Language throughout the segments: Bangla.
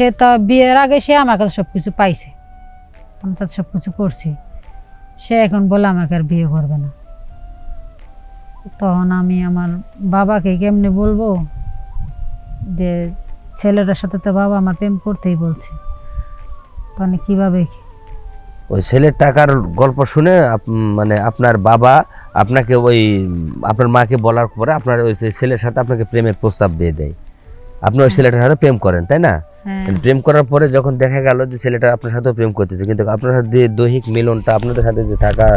সে তো বিয়ের আগে সে আমার কাছে সব কিছু পাইছে। আমি তার সব কিছু করছি। সে এখন বলে আমাকে আর বিয়ে করবে না। তখন আমি আমার বাবাকে কেমনি বলব? যে ছেলেটার সাথে তো বাবা আমার প্রেম করতেই বলছে। মানে কীভাবে? ওই ছেলের টাকার গল্প শুনে মানে আপনার বাবা আপনাকে ওই আপনার মাকে বলার পরে আপনার ওই ছেলের সাথে আপনাকে প্রেমের প্রস্তাব দিয়ে দেয়। আপনি ওই ছেলেটার সাথে প্রেম করেন তাই না? হ্যাঁ প্রেম করার পরে যখন দেখা গেল যে ছেলেটা আপনার সাথেও প্রেম করতেছে কিন্তু আপনার সাথে যে দৈহিক মিলনটা আপনাদের সাথে যে থাকা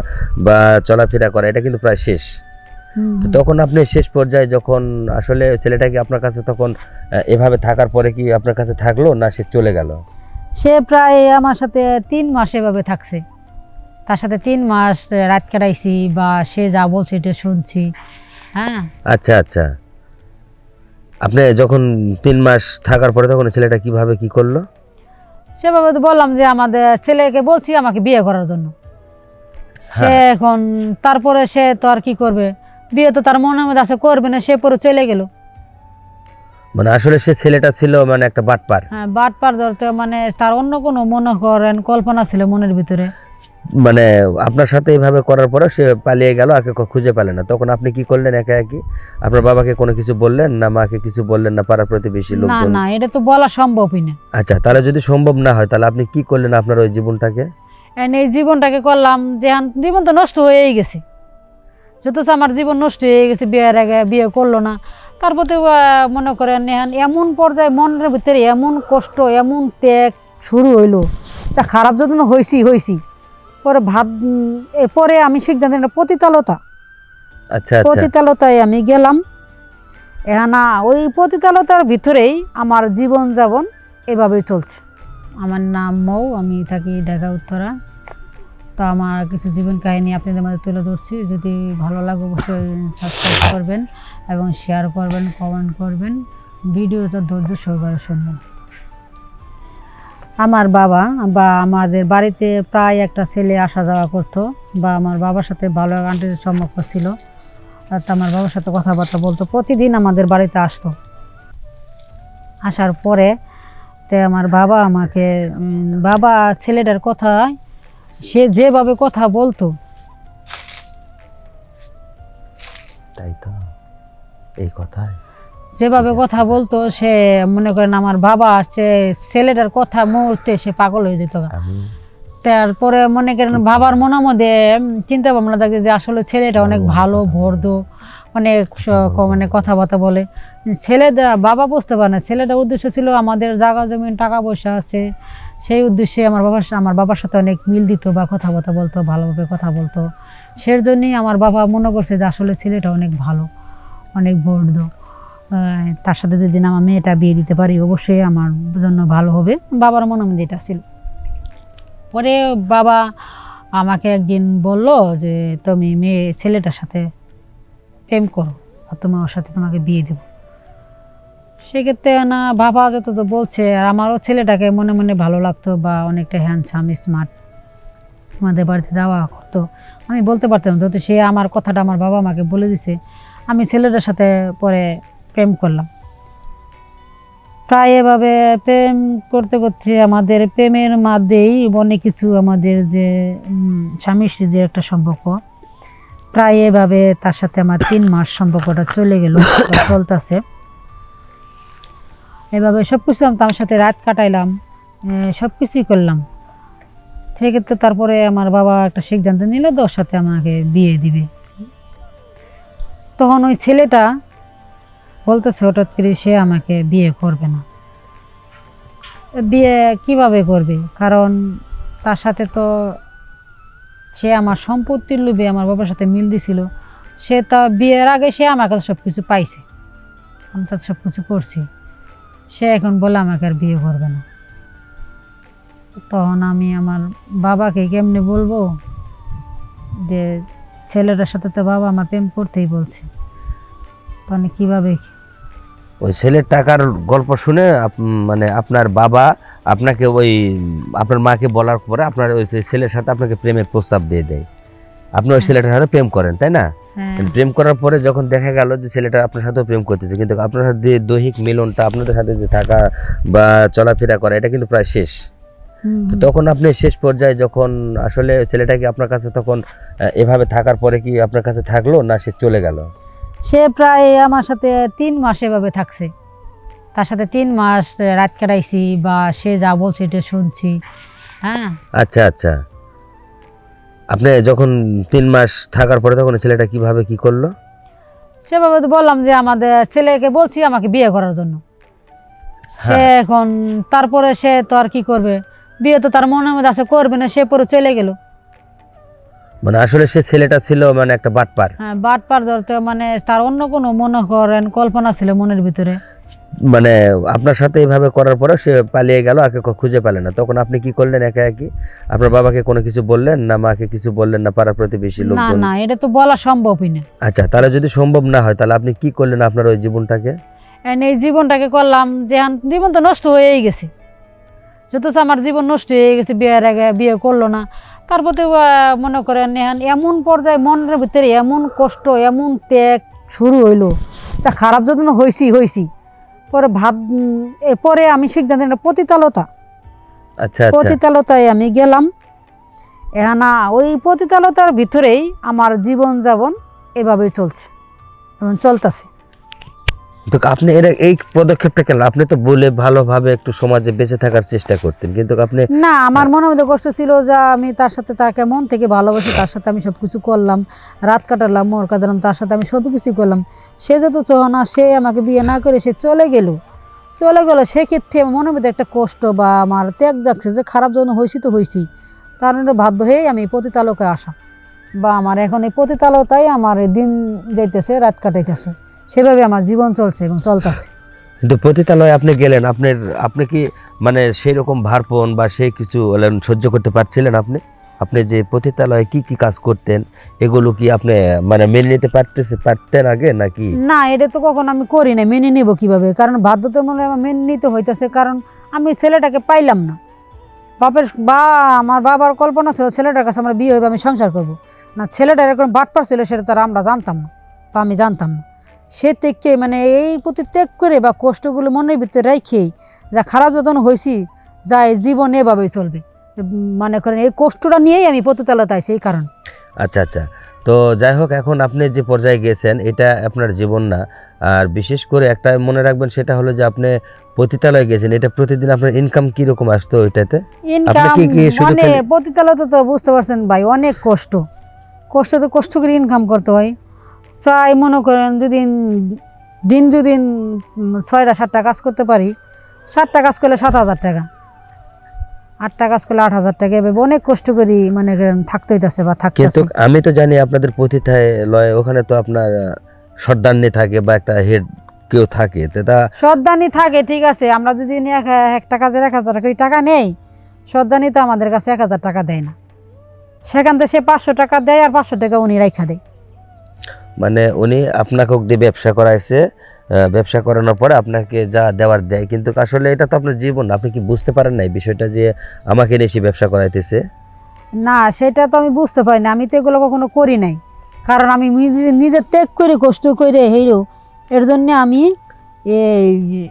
বা চলাফেরা করা এটা কিন্তু প্রায় শেষ। তো তখন আপনি শেষ পর্যায়ে যখন আসলে ছেলেটা কি আপনার কাছে তখন এভাবে থাকার পরে কি আপনার কাছে থাকল না সে চলে গেল? সে প্রায় আমার সাথে তিন মাস এভাবে থাকছে। তার সাথে তিন মাস রাত কাটাইছি বা সে যা বলছে এটা শুনছি। হ্যাঁ। আচ্ছা আচ্ছা। আপনি যখন তিন মাস থাকার পরে তখন ছেলেটা কীভাবে কি করল? সেভাবে তো বললাম যে আমাদের ছেলেকে বলছি আমাকে বিয়ে করার জন্য। সে এখন তারপরে সে তো আর কি করবে? বিয়ে তো তার মনের মধ্যে আছে করবে না সে পরে চলে গেল। মানে আসলে সে ছেলেটা ছিল মানে একটা বাটপার। হ্যাঁ বাট পার ধরতে মানে তার অন্য কোনো মনে করেন কল্পনা ছিল মনের ভিতরে। মানে আপনার সাথে এইভাবে করার পরে সে পালিয়ে গেল আগে খুঁজে পেলেন না। তখন আপনি কি করলেন একা একই আপনার বাবাকে কোনো কিছু বললেন না মাকে কিছু বললেন না পাড়ার প্রতিবেশী না লোকজন? না এটা তো বলা সম্ভবই না। আচ্ছা তাহলে যদি সম্ভব না হয় তাহলে আপনি কি করলেন আপনার ওই জীবনটাকে? এই জীবনটাকে করলাম যে জীবন তো নষ্ট হয়েই গেছে। যত আমার জীবন নষ্ট হয়ে গেছে বিয়ের আগে বিয়ে করল না। তারপর মনে করেন এখন এমন পর্যায়ে মনের ভিতরে এমন কষ্ট এমন ত্যাগ শুরু হইল। তা খারাপ যখন হয়েছি হয়েছি পরে ভাত এ পরে আমি সিদ্ধান্ত পতিতালতা। আচ্ছা আচ্ছা। পতিতালতায় আমি গেলাম। এখন না ওই পতিতালতার ভিতরেই আমার জীবন যাপন এভাবেই চলছে। আমার নাম মৌ আমি থাকি ঢাকা উত্তরা। তো আমার কিছু জীবন কাহিনী আপনাদের মাঝে তুলে ধরছি। যদি ভালো লাগে অবশ্যই সাবস্ক্রাইব করবেন এবং শেয়ার করবেন কমেন্ট করবেন। ভিডিওটা ধৈর্য সহকারে শুনবেন। আমার বাবা বা আমাদের বাড়িতে প্রায় একটা ছেলে আসা যাওয়া করতো বা আমার বাবার সাথে ভালো আন্টির সম্পর্ক ছিল। আর আমার বাবার সাথে কথাবার্তা বলতো, প্রতিদিন আমাদের বাড়িতে আসতো। আসার পরে তে আমার বাবা আমাকে বাবা ছেলেটার কথা সে যেভাবে কথা বলতো। তাই তো, এই কথাই যেভাবে কথা বলতো সে মনে করেন আমার বাবা সে ছেলেটার কথা মুহূর্তে সে পাগল হয়ে যেত। তারপরে মনে করেন বাবার মনের মধ্যে চিন্তা ভাবনা থাকে যে আসলে ছেলেটা অনেক ভালো ভর্দ অনেক মানে কথাবার্তা বলে। ছেলেটা বাবা বুঝতে পারে না। ছেলেটার উদ্দেশ্য ছিল আমাদের জায়গা জমিন টাকা পয়সা আছে। সেই উদ্দেশ্যে আমার বাবার আমার বাবার সাথে অনেক মিল দিত বা কথাবার্তা বলতো ভালোভাবে কথা বলতো। সেই জন্যই আমার বাবা মনে করছে যে আসলে ছেলেটা অনেক ভালো অনেক ভর্দ তার সাথে যদি আমার মেয়েটা বিয়ে দিতে পারি, অবশ্যই আমার জন্য ভালো হবে। বাবার মনে মধ্যে এটা ছিল। পরে বাবা আমাকে একদিন বলল যে, তুমি মেয়ে, ছেলেটার সাথে প্রেম করো আর তুমি ওর সাথে তোমাকে বিয়ে দেবো। সেক্ষেত্রে না, বাবা যত তো বলছে, আর আমারও ছেলেটাকে মনে মনে ভালো লাগতো বা অনেকটা হ্যান্ডসাম স্মার্ট আমাদের বাড়িতে যাওয়া করতো। আমি বলতে পারতাম তো সে আমার কথাটা আমার বাবা আমাকে বলে দিছে, আমি ছেলেটার সাথে পরে প্রেম করলাম। প্রায় এভাবে প্রেম করতে করতে আমাদের প্রেমের মধ্যেই অনেক কিছু আমাদের যে স্বামী স্ত্রীর একটা সম্পর্ক। প্রায় এভাবে তার সাথে আমার তিন মাস সম্পর্কটা চলে গেল চলতেছে। এভাবে সব কিছু তার সাথে রাত কাটাইলাম সব কিছুই করলাম। সেক্ষেত্রে তারপরে আমার বাবা একটা সিদ্ধান্ত নিল তো ওর সাথে আমাকে বিয়ে দিবে। তখন ওই ছেলেটা বলতেছে হঠাৎ করে সে আমাকে বিয়ে করবে না। বিয়ে কীভাবে করবে? কারণ তার সাথে তো সে আমার সম্পত্তির লোভে আমার বাবার সাথে মিল দিছিল। সে তা বিয়ের আগে সে আমার কাছে সব কিছু পাইছে। আমি তার সব কিছু করছি। সে এখন বলে আমাকে আর বিয়ে করবে না। তখন আমি আমার বাবাকে কেমনে বলব? যে ছেলেটার সাথে তো বাবা আমার প্রেম করতেই বলছে। মানে কীভাবে? ওই ছেলের টাকার গল্প শুনে মানে আপনার বাবা আপনাকে ওই আপনার মাকে বলার পরে আপনার ওই ছেলের সাথে আপনাকে প্রেমের প্রস্তাব দিয়ে দেয়। আপনি ওই ছেলেটার সাথে প্রেম করেন তাই না? হ্যাঁ। প্রেম করার পরে যখন দেখা গেল যে ছেলেটা আপনার সাথেও প্রেম করতেছে কিন্তু আপনার সাথে যে দৈহিক মিলনটা আপনাদের সাথে যে থাকা বা চলাফেরা করা এটা কিন্তু প্রায় শেষ। তো তখন আপনি শেষ পর্যায়ে যখন আসলে ছেলেটা কি আপনার কাছে তখন এভাবে থাকার পরে কি আপনার কাছে থাকল না সে চলে গেল? সে প্রায় আমার সাথে তিন মাস এভাবে থাকছে। তার সাথে তিন মাস রাত কাটাইছি বা সে যা বলছে এটা শুনছি। হ্যাঁ। আচ্ছা আচ্ছা। আপনি যখন তিন মাস থাকার পরে তখন ছেলেটা কীভাবে কি করল? সেভাবে তো বললাম যে আমাদের ছেলেকে বলছি আমাকে বিয়ে করার জন্য। সে এখন তারপরে সে তো আর কি করবে? বিয়ে তো তার মনের মধ্যে আছে করবে না সে পরে চলে গেল। মানে আসলে সে ছেলেটা ছিল মানে একটা বাটপার। হ্যাঁ বাট পার ধরতে মানে তার অন্য কোনো মনে করেন কল্পনা ছিল মনের ভিতরে? মানে আপনার সাথে এইভাবে করার পরে সে পালিয়ে গেল আগে খুঁজে পেলেন না। তখন আপনি কি করলেন একা একই আপনার বাবাকে কোনো কিছু বললেন না মাকে কিছু বললেন না পাড়া প্রতিবেশী না লোকজন? না এটা তো বলা সম্ভবই না। আচ্ছা তাহলে যদি সম্ভব না হয় তাহলে আপনি কি করলেন আপনার ওই জীবনটাকে? এখন এই জীবনটাকে করলাম যে জীবন তো নষ্ট হয়েই গেছে। যত আমার জীবন নষ্ট হয়ে গেছে বিয়ের আগে বিয়ে করল না তারপর মনে করেন এখন এমন পর্যায়ে মনের ভিতরে এমন কষ্ট এমন ত্যাগ শুরু হইল। তা খারাপ যখন হয়েছি হয়েছি পরে ভাত পরে আমি সিদ্ধান্ত পতিতালতা। আচ্ছা আচ্ছা। পতিতালতায় আমি গেলাম। এখন ওই পতিতালতার ভিতরেই আমার জীবন যাপন এভাবেই চলছে এবং চলতেছে। তো আপনি এর এই পদক্ষেপটা কেন? আপনি তো বলে ভালোভাবে একটু সমাজে বেঁচে থাকার চেষ্টা করতেন। কিন্তু আপনি না, আমার মনে মধ্যে কষ্ট ছিল যে আমি তার সাথে তাকে মন থেকে ভালোবাসি, তার সাথে আমি সব কিছু করলাম, রাত কাটালাম মোর কাটালাম, তার সাথে আমি সব কিছুই করলাম। সে যত চহনা সে আমাকে বিয়ে না করে সে চলে গেল। চলে গেল, সেক্ষেত্রে আমার মনের মধ্যে একটা কষ্ট বা আমার ত্যাগ যাচ্ছে যে খারাপ যখন হয়েছি তো হয়েছি। তার জন্য বাধ্য হয়েই আমি পতিতালকে আসা। বা আমার এখন এই পতিতালতাই আমার দিন যাইতেছে, রাত কাটাইতেছে। সেভাবে আমার জীবন চলছে এবং চলতেছে। কিন্তু পতিতালয়ে আপনি গেলেন আপনার আপনি কি মানে সেই রকম ভারপন বা সেই কিছু সহ্য করতে পারছিলেন আপনি? আপনি যে পতিতালয়ে কি কি কাজ করতেন এগুলো কি আপনি মানে মেনে নিতে পারতেছে পারতেন আগে নাকি? না এটা তো কখন আমি করি না মেনে নেব কীভাবে? কারণ বাধ্যতামূলক আমার মেনে নিতে হইতেছে কারণ আমি ছেলেটাকে পাইলাম না। বাপের বা আমার বাবার কল্পনা ছিল ছেলেটার কাছে আমার বিয়ে হইবে আমি সংসার করব। না ছেলেটার এরকম বাটপার ছিল সেটা তারা আমরা জানতাম না বা আমি জানতাম না। সে থেকে মানে এই প্রতি ত্যাগ করে বা কষ্টগুলো মনের ভিতরে রেখেই যা খারাপ যতন হয়েছি যা এই জীবন এভাবেই চলবে। মনে করেন এই কষ্টটা নিয়েই আমি পতিতালতা আছি এই কারণ। আচ্ছা আচ্ছা। তো যাই হোক এখন আপনি যে পর্যায়ে গেছেন এটা আপনার জীবন না। আর বিশেষ করে একটা মনে রাখবেন সেটা হলো যে আপনি পতিতালয়ে গেছেন এটা প্রতিদিন আপনার ইনকাম কীরকম আসতো ওইটাতে ইনকাম কি কি মানে পতিতালতা তো বুঝতে পারছেন ভাই অনেক কষ্ট। কষ্ট তো কষ্ট করে ইনকাম করতে হয়। প্রায় মনে করেন যদি দিন যদি ছয়টা সাতটা কাজ করতে পারি সাতটা কাজ করলে সাত হাজার টাকা। আটটা কাজ করলে আট হাজার টাকা। এভাবে অনেক কষ্ট করি মানে থাকতে হইতেছে বা থাকতে কিন্তু আমি তো জানি আপনাদের পতিতালয় ওখানে তো আপনার আহ, সর্দারনি থাকে বা একটা হেড কেউ থাকে। তো সর্দানি থাকে ঠিক আছে। আমরা যদি একটা কাজের এক হাজার টাকা নেই সর্দানি তো আমাদের কাছে এক হাজার টাকা দেয় না। সেখান থেকে সে পাঁচশো টাকা দেয় আর পাঁচশো টাকা উনি রাইখা দেয়। মানে উনি আপনাকে দিয়ে ব্যবসা করাইছে ব্যবসা করানোর পরে আপনাকে যা দেওয়ার দেয়। কিন্তু আসলে এটা তো আপনার জীবন, আপনি কি বুঝতে পারেন নাই বিষয়টা যে আমাকে নিয়ে ব্যবসা করাইতেছে? না, সেটা তো আমি বুঝতে পারি না, আমি তো এগুলো কখনো করি নাই। কারণ আমি নিজে- ত্যাগ করে, কষ্ট করে হিরো এর জন্য আমি এই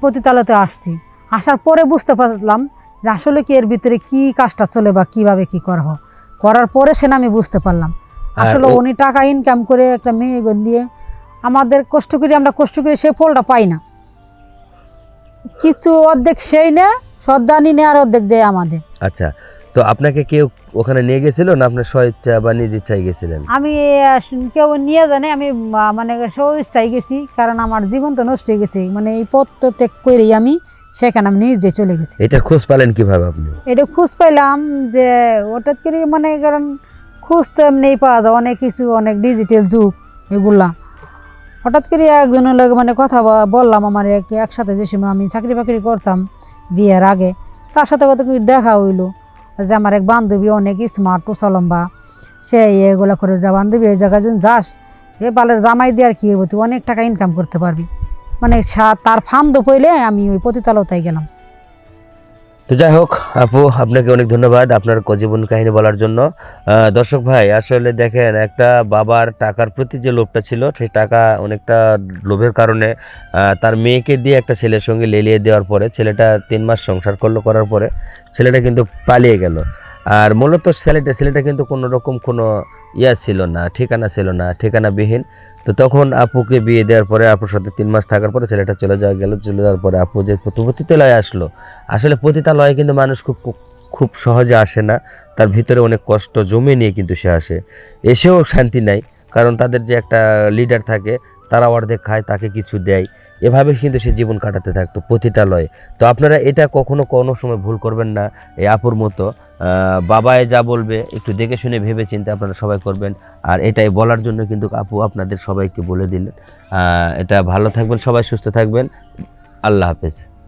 পতিতালতে আসছি। আসার পরে বুঝতে পারলাম যে আসলে কি এর ভিতরে কি কাজটা চলে বা কীভাবে কি করা হয়। করার পরে সেটা আমি বুঝতে পারলাম। আসলে উনি টাকা ইনকাম করে একটা মেয়ে দিয়ে আমাদের কষ্ট করে আমরা কষ্ট করে সে ফলটা পাই না। কিছু অর্ধেক সেই না সর্দানি নেয় আর অর্ধেক দেয় আমাদের। আচ্ছা তো আপনাকে কেউ ওখানে নিয়ে গেছিল না আপনার স্বইচ্ছা বা নিজ ইচ্ছায় গেছিলেন? আমি কেউ নিয়ে জানে আমি মানে ইচ্ছাই গেছি কারণ আমার জীবন তো নষ্ট হয়ে গেছে। মানে এই পথ তো ত্যাগ করেই আমি সেখানে আমি নিজে চলে গেছি। এটা খোঁজ পালেন কীভাবে আপনি? এটা খুঁজ পাইলাম যে ওটা করে মানে কারণ খুঁজ তো এমনি পাওয়া যায়, অনেক কিছু, অনেক ডিজিটাল যুগ এগুলা। হঠাৎ করে একজনের লোক মানে কথা বললাম আমার এক, একসাথে যে সময় আমি চাকরি বাকরি করতাম বিয়ের আগে, তার সাথে কত দেখা হইল যে আমার এক বান্ধবী অনেক স্মার্ট লম্বা সে এগুলো করে যা বান্ধবী এই জায়গায় যদি যাস, এ বালের জামাই দিয়ে আর কি তুই অনেক টাকা ইনকাম করতে পারবি। মানে তার ফান্দ পইলে আমি ওই পতিতালতায় গেলাম। তো যাই হোক, আপু, আপনাকে অনেক ধন্যবাদ আপনার কজীবন জীবন কাহিনী বলার জন্য। দর্শক ভাই, আসলে দেখেন, একটা বাবার টাকার প্রতি যে লোভটা ছিল, সেই টাকা অনেকটা লোভের কারণে তার মেয়েকে দিয়ে একটা ছেলের সঙ্গে লেলিয়ে দেওয়ার পরে, ছেলেটা তিন মাস সংসার করল, করার পরে ছেলেটা কিন্তু পালিয়ে গেল। আর মূলত ছেলেটা ছেলেটা কিন্তু কোনো রকম কোনো ইয়া ছিল না, ঠিকানা ছিল না, ঠিকানাবিহীন। তো তখন আপুকে বিয়ে দেওয়ার পরে আপুর সাথে তিন মাস থাকার পরে ছেলেটা চলে যাওয়া গেল। চলে যাওয়ার পরে আপু যে পতিতালয়ে আসলো, আসলে পতিতালয়ে কিন্তু মানুষ খুব খুব সহজে আসে না। তার ভিতরে অনেক কষ্ট জমে নিয়ে কিন্তু সে আসে। এসেও শান্তি নাই, কারণ তাদের যে একটা লিডার থাকে, তারা অর্ধেক খায়, তাকে কিছু দেয়। এভাবে কিন্তু সে জীবন কাটাতে থাকতো পতিতালয়ে। তো আপনারা এটা কখনো কোনো সময় ভুল করবেন না। এই আপুর মতো বাবায় যা বলবে, একটু দেখে শুনে ভেবে চিন্তে আপনারা সবাই করবেন। আর এটাই বলার জন্য কিন্তু আপু আপনাদের সবাইকে বলে দিলেন। এটা ভালো থাকবেন, সবাই সুস্থ থাকবেন। আল্লাহ হাফেজ।